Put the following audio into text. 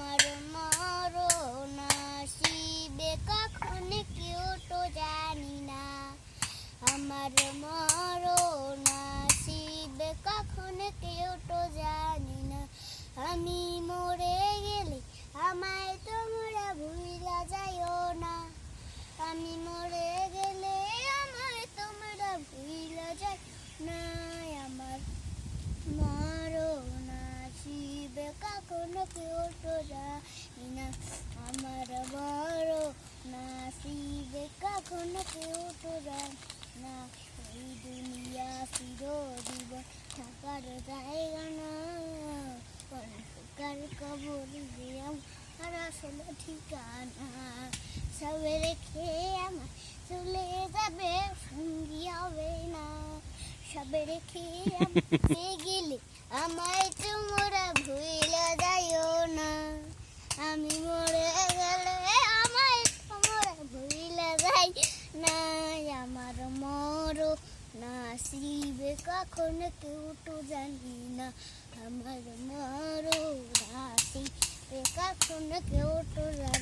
আমার মরণ আসিবে, কখন কেউ তো জানি না। আমার মরণ আসিবে, কখন কেউ তো জানি না। আমি মরে গেলে আমায় তোমরা ভুলা যাইও না। আমি মরে গেলে আমায় তোমরা ভুলা যাই না। আমাকে ওঠো না আমার বড় নাসিবে কখনো না এই দুনিয়া চিরজীব না অন্ধকার কবর দিলাম আর আসলে ঠিকানা সবে রেখে আমার চলে যাবে হবে না সবে রেখে গেলে আমায় নাসিবে কখন কেউ তো জানি না আমার মরো নাসিবে কখন কেউ জানি